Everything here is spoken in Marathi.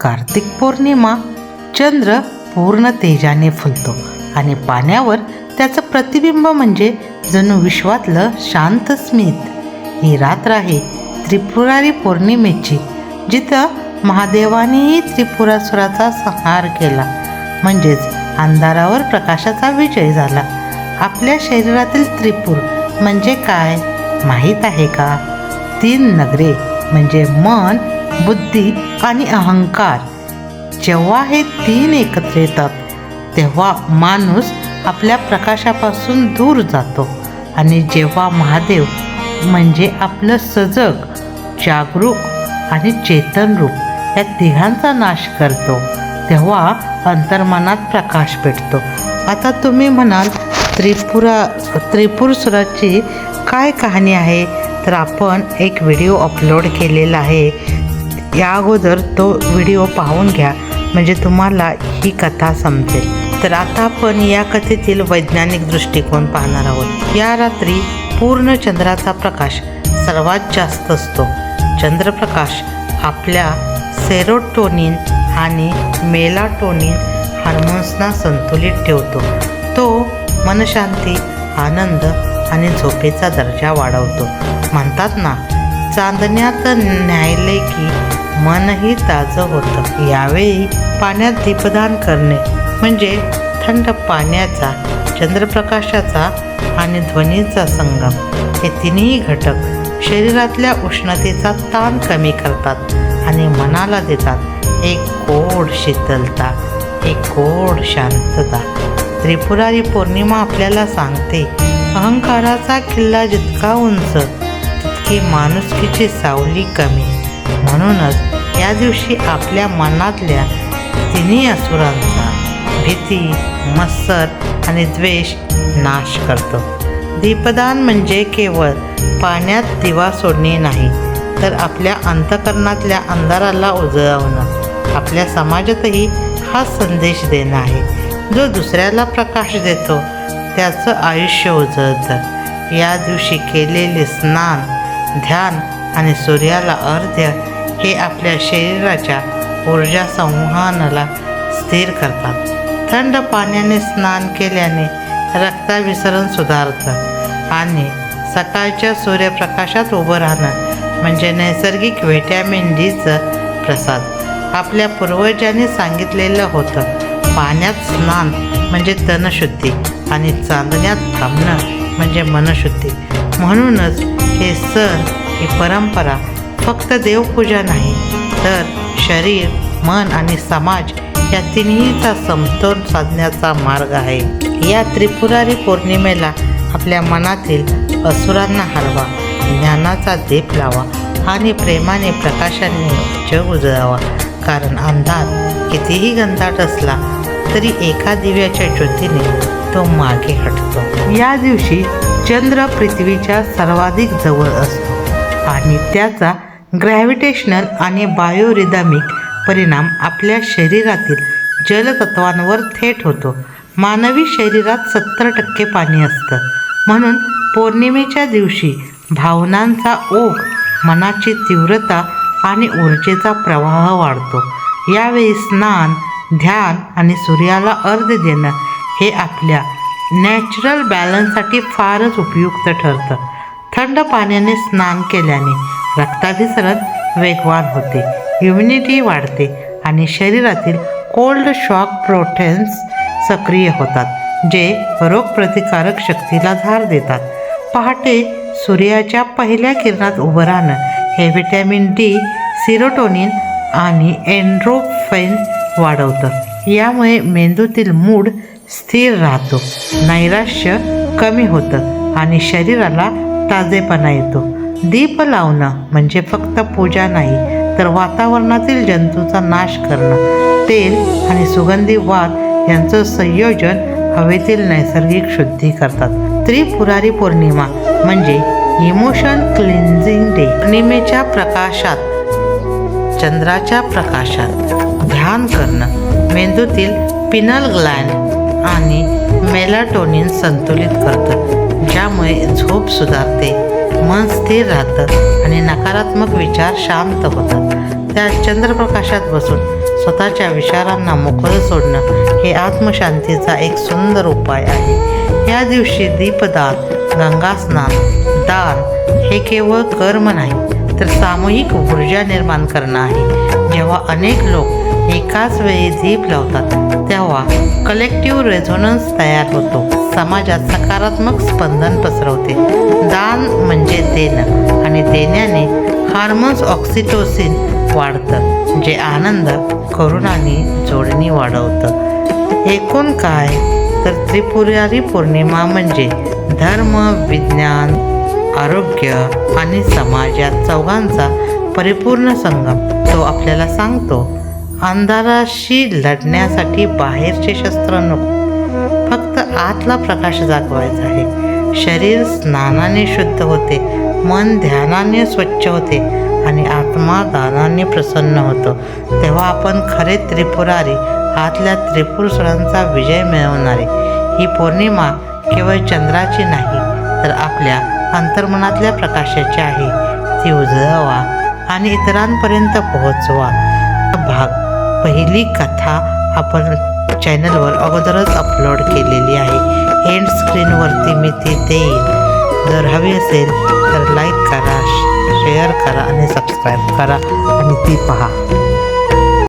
कार्तिक पौर्णिमा चंद्र पूर्ण तेजाने फुलतो आणि पाण्यावर त्याचं प्रतिबिंब म्हणजे जणू विश्वातलं शांत स्मित. ही रात्र आहे त्रिपुरारी पौर्णिमेची जिथं महादेवानेही त्रिपुरासुराचा संहार केला. म्हणजेच अंधारावर प्रकाशाचा विजय झाला. आपल्या शरीरातील त्रिपूर म्हणजे काय? माहीत आहे का? तीन नगरे म्हणजे मन बुद्धी आणि अहंकार जेव्हा हे तीन एकत्र येतात तेव्हा माणूस आपल्या प्रकाशापासून दूर जातो. आणि जेव्हा महादेव म्हणजे आपलं सजग जागरूक आणि चेतन रूप या तिघांचा नाश करतो तेव्हा अंतर्मनात प्रकाश भेटतो आता तुम्ही म्हणाल त्रिपुरा त्रिपुरसुराची काय कहाणी आहे? तर आपण एक व्हिडिओ अपलोड केलेला आहे. या अगोदर तो व्हिडिओ पाहून घ्या म्हणजे तुम्हाला ही कथा समजेल. तर आता आपण या कथेतील वैज्ञानिक दृष्टिकोन पाहणार आहोत. या रात्री पूर्ण चंद्राचा प्रकाश सर्वात जास्त असतो. चंद्रप्रकाश आपल्या सेरोटोनिन आणि मेलाटोनिन हार्मोन्सना संतुलित ठेवतो. तो मनशांती आनंद आणि झोपेचा दर्जा वाढवतो. म्हणतात ना चांदण्यात न्यायले की मनही ताजं होतं. यावेळी पाण्यात दीपदान करणे म्हणजे थंड पाण्याचा चंद्रप्रकाशाचा आणि ध्वनीचा संगम हे तिन्ही घटक शरीरातल्या उष्णतेचा ताण कमी करतात आणि मनाला देतात. एक गोड शीतलता एक गोड शांतता. त्रिपुरारी पौर्णिमा आपल्याला सांगते अहंकाराचा किल्ला जितका उंच तितकी माणुसकीची सावली कमी. म्हणूनच या दिवशी आपल्या मनातल्या तिन्ही असुरांचा भीती मत्सर आणि द्वेष नाश करतो. दीपदान म्हणजे केवळ पाण्यात दिवा सोडणे नाही तर आपल्या अंतकरणातल्या अंधाराला उजळवणं. आपल्या समाजातही हा संदेश देणं आहे. जो दुसऱ्याला प्रकाश देतो त्याचं आयुष्य उजळतं. या दिवशी केलेले स्नान ध्यान आणि सूर्याला अर्ध्य हे आपल्या शरीराच्या ऊर्जा संवहनाला स्थिर करतात. थंड पाण्याने स्नान केल्याने रक्ताभिसरण सुधारतं आणि सकाळच्या सूर्यप्रकाशात उभं राहणं म्हणजे नैसर्गिक व्हिटॅमिन डीचं प्रसाद. आपल्या पूर्वजांनी सांगितलेलं होतं पाण्यात स्नान म्हणजे तनशुद्धी आणि चांदण्यात थांबणं म्हणजे मनशुद्धी. म्हणूनच हे सण ही परंपरा फक्त देवपूजा नाही तर शरीर मन आणि समाज या तिन्हीचा समतोल साधण्याचा मार्ग आहे. या त्रिपुरारी पौर्णिमेला आपल्या मनातील असुरांना हलवा ज्ञानाचा दीप लावा आणि प्रेमाने प्रकाशाने जग उजळावा. कारण अंधार कितीही गंधाट असला तरी एका दिव्याच्या ज्योतीने तो मागे हटतो. या दिवशी चंद्र पृथ्वीच्या सर्वाधिक जवळ असतो आणि त्याचा ग्रॅव्हिटेशनल आणि बायोरिदमिक परिणाम आपल्या शरीरातील जलतत्वांवर थेट होतो. मानवी शरीरात सत्तर टक्के पाणी असतं. म्हणून पौर्णिमेच्या दिवशी भावनांचा ओघ मनाची तीव्रता आणि ऊर्जेचा प्रवाह वाढतो. यावेळी स्नान ध्यान आणि सूर्याला अर्ध देणं हे आपल्या नॅचरल बॅलन्ससाठी फारच उपयुक्त ठरतं. थंड पाण्याने स्नान केल्याने रक्ताभिसरण वेगवान होते इम्युनिटी वाढते आणि शरीरातील कोल्ड शॉक प्रोटेन्स सक्रिय होतात जे रोगप्रतिकारक शक्तीला धार देतात. पहाटे सूर्याच्या पहिल्या किरणात उभं राहणं हे व्हिटॅमिन डी सिरोटोनिन आणि एन्ड्रोफेन वाढवतं. यामुळे मेंदूतील मूड स्थिर राहतो नैराश्य कमी होतं आणि शरीराला ताजेपणा येतो. दीप लावणं म्हणजे फक्त पूजा नाही तर वातावरणातील जंतूचा नाश करणं. तेल आणि सुगंधी वाद यांचं संयोजन हवेतील नैसर्गिक शुद्धी करतात. त्रिपुरारी पौर्णिमा म्हणजे इमोशन क्लिन्झिंग डे. पौर्णिमेच्या प्रकाशात चंद्राच्या प्रकाशात ध्यान करणं. मेंदूतील पिनल ग्लॅन आणि मेलाटोनिन संतुलित करतं. ज्यामुळे झोप सुधारते मन स्थिर राहतं आणि नकारात्मक विचार शांत होतात. त्या चंद्रप्रकाशात बसून स्वतःच्या विचारांना मोकळं सोडणं हे आत्मशांतीचा एक सुंदर उपाय आहे. या दिवशी दीपदान गंगास्नान दान हे केवळ कर्म नाही तर सामूहिक ऊर्जा निर्माण करणं आहे. जेव्हा अनेक लोक एकाच वेळी झीप लावतात. तेव्हा कलेक्टिव्ह रेझोनन्स तयार होतो. समाजात सकारात्मक स्पंदन पसरवते. दान म्हणजे देणं आणि देण्याने हार्मोन्स ऑक्सिटोसिन वाढतं जे आनंद करुणाने जोडणी वाढवतं. एकूण काय? तर त्रिपुरारी पौर्णिमा म्हणजे धर्म विज्ञान आरोग्य आणि समाज या चौघांचा परिपूर्ण संगम. तो आपल्याला सांगतो अंधाराशी लढण्यासाठी बाहेरचे शस्त्र नको. फक्त आतला प्रकाश जागवायचा आहे. शरीर स्नानाने शुद्ध होते मन ध्यानाने स्वच्छ होते आणि आत्मा दानाने प्रसन्न होतो. तेव्हा आपण खरे त्रिपुरारी आतल्या त्रिपुरसुरांचा विजय मिळवणारे. ही पौर्णिमा केवळ चंद्राची नाही तर आपल्या अंतर्मनातल्या प्रकाशाची आहे. ती उजळवा आणि इतरांपर्यंत पोहोचवा. भाग पहिली कथा आपण चॅनलवर अगोदरच अपलोड केलेली आहे. एंड स्क्रीनवरती मी ती देईन. जर हवी असेल तर लाईक करा शेअर करा आणि सबस्क्राईब करा आणि ती पहा.